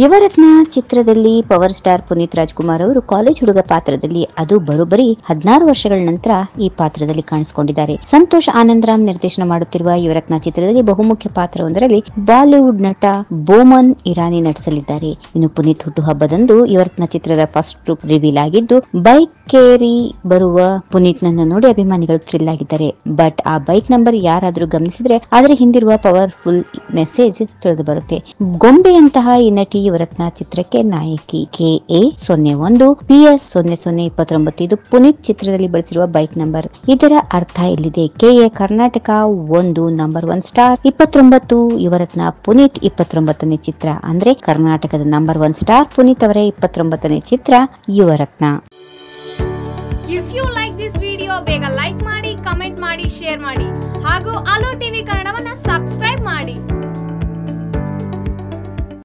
ಯುವರತ್ನ ಚಿತ್ರದಲ್ಲಿ power star Puneeth Rajkumar ಅವರು college ಹುಡುಗ ಪಾತ್ರದಲ್ಲಿ ಅದು ಬರೋಬ್ಬರಿ ಹದಿನಾರು ವರ್ಷಗಳ ನಂತರ ಈ ಪಾತ್ರದಲ್ಲಿ ಕಾಣಿಸಿಕೊಂಡಿದ್ದಾರೆ. ಸಂತೋಷ್ ಆನಂದರಾಮ್ ನಿರ್ದೇಶನ ಮಾಡುತ್ತಿರುವ ಯುವರತ್ನ ಚಿತ್ರದಲ್ಲಿ ಬಹುಮುಖ್ಯ ಪಾತ್ರವೊಂದರಲ್ಲಿ ಬಾಲಿವುಡ್ ನಟ ಬೋಮನ್ ಇರಾನಿ ನಟಿಸಲಿದ್ದಾರೆ. ಇನ್ನು ಪುನೀತ್ ಹುಟ್ಟುಹಬ್ಬದಂದು ಯುವರತ್ನ ಚಿತ್ರದ ಫಸ್ಟ್ ಲುಕ್ ರಿವೀಲ್ ಆಗಿದ್ದು, ಬೈಕ್ ಕೇರಿ ಬರುವ ಪುನೀತ್ ನನ್ನ ನೋಡಿ ಅಭಿಮಾನಿಗಳು ಥ್ರಿಲ್ ಆಗಿದ್ದಾರೆ. ಬಟ್ ಆ ಬೈಕ್ ನಂಬರ್ ಯಾರಾದರೂ ಗಮನಿಸಿದ್ರೆ ಅದರ ಹಿಂದಿರುವ ಪವರ್ಫುಲ್ ಮೆಸೇಜ್ ತಿಳಿದು ಬರುತ್ತೆ. ಗೊಂಬೆಯಂತಹ ಈ ನಟಿ ಯುವರತ್ನ ಚಿತ್ರಕ್ಕೆ ನಾಯಕಿ ಕೆ ಎ ಸೊನ್ನೆ ಒಂದು ಪಿ ಎಸ್ ಸೊನ್ನೆ ಸೊನ್ನೆ ಇಪ್ಪತ್ತೊಂಬತ್ತು ಇದು ಪುನೀತ್ ಚಿತ್ರದಲ್ಲಿ ಬಳಸಿರುವ ಬೈಕ್ ನಂಬರ್. ಇದರ ಅರ್ಥ ಇಲ್ಲಿದೆ, ಕೆ ಎ ಕರ್ನಾಟಕ ಒಂದು ನಂಬರ್ ಒನ್ ಸ್ಟಾರ್ ಇಪ್ಪತ್ತೊಂಬತ್ತು ಯುವರತ್ನ ಪುನೀತ್ ಇಪ್ಪತ್ತೊಂಬತ್ತನೇ ಚಿತ್ರ. ಅಂದ್ರೆ ಕರ್ನಾಟಕದ ನಂಬರ್ ಒನ್ ಸ್ಟಾರ್ ಪುನೀತ್ ಅವರ ಇಪ್ಪತ್ತೊಂಬತ್ತನೇ ಚಿತ್ರ Yuvarathna if you like this video ಬೇಗ ಲೈಕ್ ಮಾಡಿ ಕಮೆಂಟ್ ಮಾಡಿ ಶೇರ್ ಮಾಡಿ. ಹಾಗೂ ಅಲೋ ಟಿವಿ ಕನ್ನಡ